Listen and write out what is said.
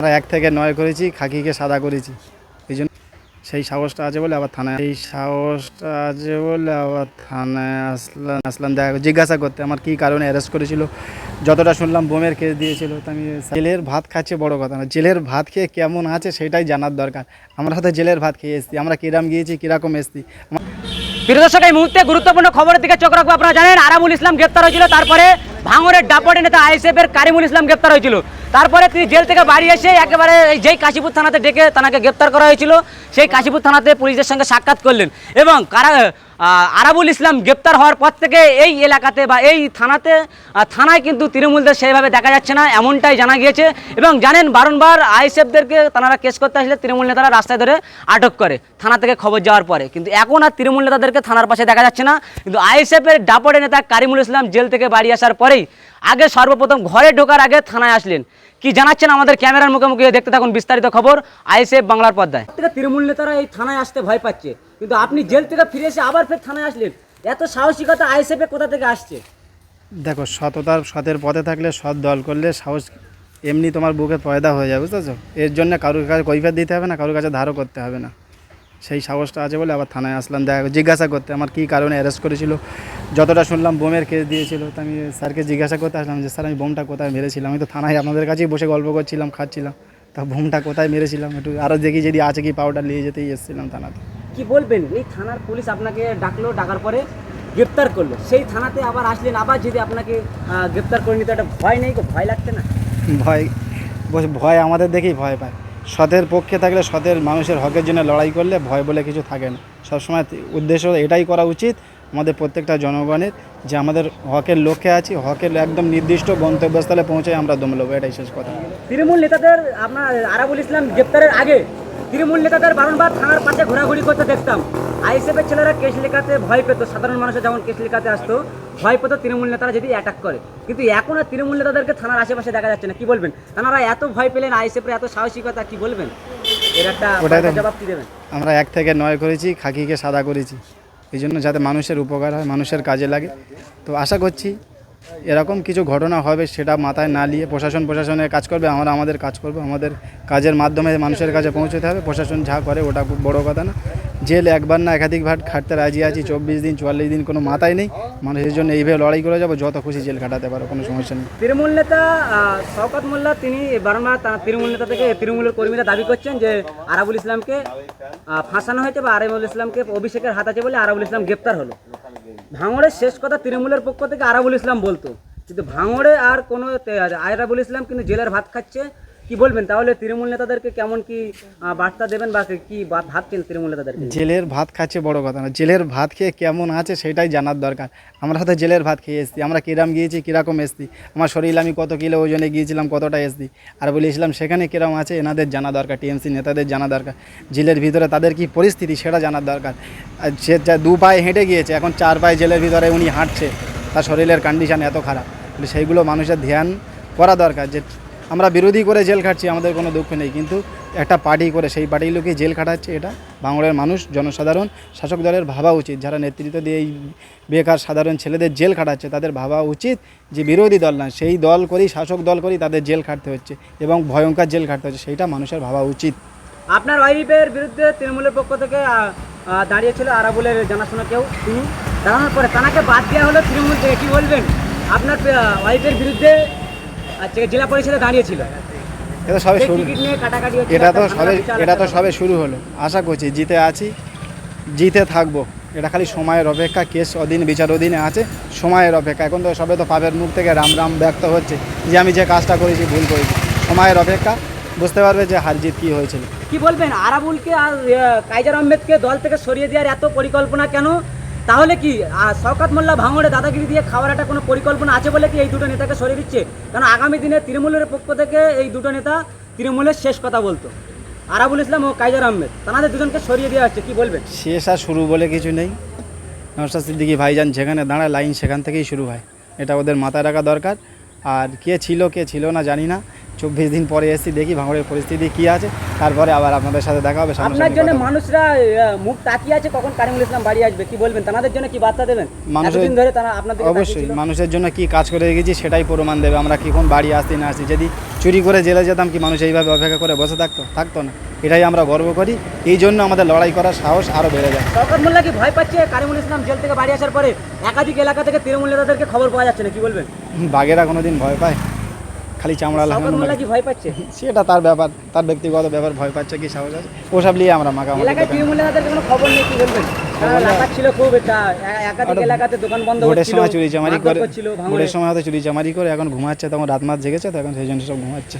আমরা এক থেকে নয় করেছি, খাকিকে সাদা করেছি। এই জন্য সেই সাহসটা আছে বলে আবার থানায় এই সাহসটা আছে বলে আবার থানায় আসলাম আসলাম দেখা জিজ্ঞাসা করতে আমার কী কারণে অ্যারেস্ট করেছিল। যতটা শুনলাম বোমের কেস দিয়েছিল, তো আমি জেলের ভাত খাচ্ছে বড় কথা না। জেলের ভাত খেয়ে কেমন আছে সেটাই জানার দরকার। আমরা হয়তো জেলের ভাত খেয়ে এসেছি, আমরা কিরাম গিয়েছি, কীরকম এসেছি। দর্শক, এই মুহূর্তে গুরুত্বপূর্ণ খবরের দিকে চোখ রাখব। আপনারা জানেন, আরামুল ইসলাম গ্রেপ্তার হয়েছিল, তারপরে ভাঙরের ডাপড়ে নেতা আইএসএফ এর কারিমুল ইসলাম গ্রেপ্তার হয়েছিল। তারপরে তিনি জেল থেকে বাড়ি এসে একেবারে যেই কাশীপুর থানাতে ডেকে তাকে গ্রেপ্তার করা হয়েছিল, সেই কাশীপুর থানাতে পুলিশের সঙ্গে সাক্ষাৎ করলেন। এবং কারা আরাবুল ইসলাম গ্রেপ্তার হওয়ার পর থেকে এই এলাকাতে বা এই থানাতে থানায় কিন্তু তৃণমূলদের সেইভাবে দেখা যাচ্ছে না, এমনটাই জানা গিয়েছে। এবং জানেন, বারংবার আইএসএফদেরকে তারা কেস করতে আসলে তৃণমূল নেতারা রাস্তায় ধরে আটক করে থানা থেকে খবর যাওয়ার পরে। কিন্তু এখন আর তৃণমূল নেতাদেরকে থানার পাশে দেখা যাচ্ছে না। কিন্তু আইএসএফের ডাপড়ে নেতা কারিমুল ইসলাম জেল থেকে বাড়ি আসার পরেই আগে সর্বপ্রথম ঘরে ঢোকার আগে থানায় আসলেন। কি জানাচ্ছেন আমাদের ক্যামেরার মুখোমুখি দেখতে থাকুন বিস্তারিত খবর আইএসএফ বাংলার পর্দায়। তৃণমূল নেতারা এই থানায় আসতে ভয় পাচ্ছে। কিন্তু আপনি জেল থেকে ফিরে এসে আবার ফের থানায় আসলেন। এত সাহসিকতা আইএসএফ কোথা থেকে আসছে? দেখো, সততার সতের পথে থাকলে সৎ দল করলে সাহস এমনি তোমার বুকে পয়দা হয়ে যাবে বুঝতেছো? এর জন্য কারোর কাছে কৈফিয়ত দিতে হবে না, কারোর কাছে ধারও করতে হবে না। সেই সাহসটা আছে বলে আবার থানায় আসলাম, দেখা জিজ্ঞাসা করতে আমার কী কারণে অ্যারেস্ট করেছিল, যতটা শুনলাম বোমের কেস দিয়েছিল, তো আমি স্যারকে জিজ্ঞাসা করতে আসলাম যে, স্যার, আমি বোমটা কোথায় মেরেছিলাম? আমি তো থানায় আপনাদের কাছেই বসে গল্প করছিলাম, খাচ্ছিলাম। তা বোমটা কোথায় মেরেছিলাম একটু আরও দেখি, যদি আছে কি পাউডার নিয়ে যেতেই এসেছিলাম থানাতে। কি বলবেন? এই থানার পুলিশ আপনাকে ডাকলো ডাকার পরে গ্রেপ্তার করল। সেই থানাতে আবার আসলেন আবার যদি আপনাকে গ্রেপ্তার করে নিতে একটা ভয় নেই গো? ভয় লাগছে না? ভয় ভয় আমাদের দেখেই ভয় পায়। সতের পক্ষে থাকলে সতের মানুষের হকের জন্য লড়াই করলে ভয় বলে কিছু থাকে না। সবসময় তি- উদ্দেশ্য এটাই করা উচিত আমাদের প্রত্যেকটা জনগণের যে আমাদের হকের লক্ষ্যে আছি হকের একদম নির্দিষ্ট গন্তব্যস্থলে পৌঁছে আমরা দম নেব এটাই শেষ কথা। তৃণমূল নেতাদের আপনার আরাবুল ইসলাম গ্রেপ্তারের আগে তৃণমূল নেতাদের বারংবার থানার পাশে ঘোরাঘুরি করতে দেখতাম। আইএসএফের ছেলেরা কেস লেখাতে ভয় পেত সাধারণ মানুষের যেমন কেস লেখাতে আসতো ভয় পেত তৃণমূল নেতারা যদি অ্যাটাক করে। কিন্তু এখন আর তৃণমূল নেতাদেরকে থানার আশেপাশে দেখা যাচ্ছে না কি বলবেন? তারা এত ভয় পেলেন আইএসএফের এত সাহসিকতা কি বলবেন? এর একটা জবাব কি দেবেন? আমরা এক থেকে নয় করেছি খাকিকে সাদা করেছি। এই জন্য যাতে মানুষের উপকার হয় মানুষের কাজে লাগে। তো আশা করছি এরকম কিছু ঘটনা হবে সেটা মাথায় না নিয়ে প্রশাসন প্রশাসনের কাজ করবে আমরা আমাদের কাজ করব আমাদের কাজের মাধ্যমে মানুষের কাছে পৌঁছতে হবে প্রশাসন যা করে ওটা খুব বড় কথা না। জেল একবার না একাধিকবার খাটতে রাজি আছি চব্বিশ দিন চুয়াল্লিশ দিন কোনো মাথায় নেই মানুষের জন্য এইভাবে লড়াই করে যাব যত খুশি জেল খাটাতে পারো কোনো সমস্যা নেই। তৃণমূল নেতা আহ, শওকত মোল্লা তিনি বারংবার তৃণমূল নেতা থেকে তৃণমূলের কর্মীরা দাবি করছেন যে আরাবুল ইসলামকে ফাঁসানো হয়েছে বা আরাবুল ইসলামকে অভিষেকের হাত আছে বলে আরাবুল ইসলাম গ্রেপ্তার হলো। ভাঙড়ের শেষ কথা তৃণমূলের পক্ষ থেকে আরাবুল ইসলাম বলতো, কিন্তু ভাঙড়ে আর কোনো আয়রাবুল ইসলাম কিন্তু জেলের ভাত খাচ্ছে কি বলবেন? তাহলে তৃণমূল নেতাদেরকে কেমন কি বার্তা দেবেন বা কি ভাবছেন তৃণমূল নেতাদেরকে? জেলের ভাত খাচ্ছে বড় কথা না। জেলের ভাত খেয়ে কেমন আছে সেটাই জানার দরকার। আমরা হয়তো জেলের ভাত খেয়ে এসেছি, আমরা কিরাম গিয়েছি, কীরকম এসছি? আমার শরীর আমি কত কিলো ওজনে গিয়েছিলাম, কতটা এসছি? আর বলেছিলাম, সেখানে কিরম আছে? এনাদের জানা দরকার, টিএমসি নেতাদের জানা দরকার। জেলের ভিতরে তাদের কি পরিস্থিতি সেটা জানার দরকার। সে দু পায়ে হেঁটে গিয়েছে, এখন চার পায়ে জেলের ভিতরে উনি হাঁটছে। তার শরীরের কন্ডিশন এত খারাপ। সেইগুলো মানুষের ধ্যান করা দরকার যে আমরা বিরোধী করে জেল খাটছি আমাদের কোনো দুঃখ নেই। কিন্তু একটা পার্টি করে সেই পার্টির লোকে জেল খাটাচ্ছে এটা। বাংলার মানুষ জনসাধারণ শাসক দলের ভাবা উচিত। যারা নেতৃত্ব দিয়ে এই বেকার সাধারণ ছেলেদের জেল খাটাচ্ছে তাদের ভাবা উচিত যে বিরোধী দল না সেই দল করেই শাসক দল করেই তাদের জেল খাটতে হচ্ছে এবং ভয়ঙ্কর জেল খাটতে হচ্ছে সেইটা মানুষের ভাবা উচিত। আপনার ওয়াইফের বিরুদ্ধে তৃণমূলের পক্ষ থেকে দাঁড়িয়েছিল আরাবুলের জানাশোনা কেউ? তিনি দাঁড়ানোর পরে তাকে বাদ দেওয়া হলো তৃণমূল থেকে কি বলবেন? আপনার ওয়াইফের বিরুদ্ধে আচ্ছা, জেলা পরিষদে দাঁড়িয়েছিল। এটা সবে শুরু। এটা তো সবে এটা তো সবে শুরু হলো। আশা করছি জিতে আছি জিতে থাকব। এটা খালি সময়ের অপেক্ষা কেস অধীন বিচার অধীনে আছে সময়ের অপেক্ষা। এখন তো সবে তো পাপের মুখ থেকে রাম রাম ব্যক্ত হচ্ছে যে আমি যে কাজটা করেছি ভুল করেছি। সময়ের অপেক্ষা বুঝতে পারবে যে হার জিত কী হয়েছিল। কি বলবেন? আরাবুলকে আর কাইজার আহমেদকে দল থেকে সরিয়ে দেওয়ার এত পরিকল্পনা কেন? তাহলে কি আহ, শওকাত মোল্লা ভাঙড়ে দাদাগিরি দিয়ে খাওয়ার একটা কোনো পরিকল্পনা আছে বলে কি এই দুটো নেতাকে সরিয়ে দিচ্ছে? কারণ আগামী দিনে তৃণমূলের পক্ষ থেকে এই দুটো নেতা তৃণমূলের শেষ কথা বলতো। আরাবুল ইসলাম ও কাইজার আহমেদ তাদের দুজনকে সরিয়ে দেওয়া হচ্ছে কি বলবেন? শেষ আর শুরু বলে কিছু নেই। নমস্কার সিদ্দিকি ভাইজান যেখানে দাঁড়ায় লাইন সেখান থেকেই শুরু হয়। এটা ওদের মাথায় রাখা দরকার। আর কে ছিল কে ছিল না জানি না। চব্বিশ দিন পরে এসেছি দেখি ভাঙড়ের পরিস্থিতি কি আছে। তারপরে আবার আপনাদের সাথে দেখা হবে আপনার জন্য মানুষরা মুখ তাকিয়ে আছে কখন কারিমুল ইসলাম বাড়ি আসবে কি বলবেন? তাদের জন্য কি বার্তা দেবেন? মানুষের- ধরে তারা আপনাদের অবশ্যই মানুষের জন্য কি কাজ করে গেছি সেটাই প্রমাণ দেবে আমরা কি কোন বাড়ি আসতে না আসি যদি চুরি করে জেলে যেতাম কি মানুষ এইভাবে অপেক্ষা করে বসে থাকতো? থাকতো না। এটাই আমরা গর্ব করি। এই জন্য আমাদের লড়াই করার সাহস আরও বেড়ে যায়। শওকত মোল্লা কি ভয় পাচ্ছে কারিমুল ইসলাম জেল থেকে বাড়ি আসার পরে? একাধিক এলাকা থেকে তৃণমূল নেতাদেরকে খবর পাওয়া যাচ্ছে না কি বলবেন? বাঘেরা কোনোদিন ভয় পায়? খালি চামড়া লাগানো কি ভয় পাচ্ছে? সেটা তার ব্যাপার তার ব্যক্তিগত ব্যাপার ভয় পাচ্ছে কি সাহস আছে? ওসব নিয়ে আমরা মাখা এলাকায় কোনো খবর নেই কি বলবেন? ভোটের সময় চুরি চামারি করে ভোটের সময় হয়তো চুরি চামারি করে এখন ঘুমাচ্ছে তখন রাত মাত জেগেছে তো এখন সেই জন্য সব ঘুমাচ্ছে।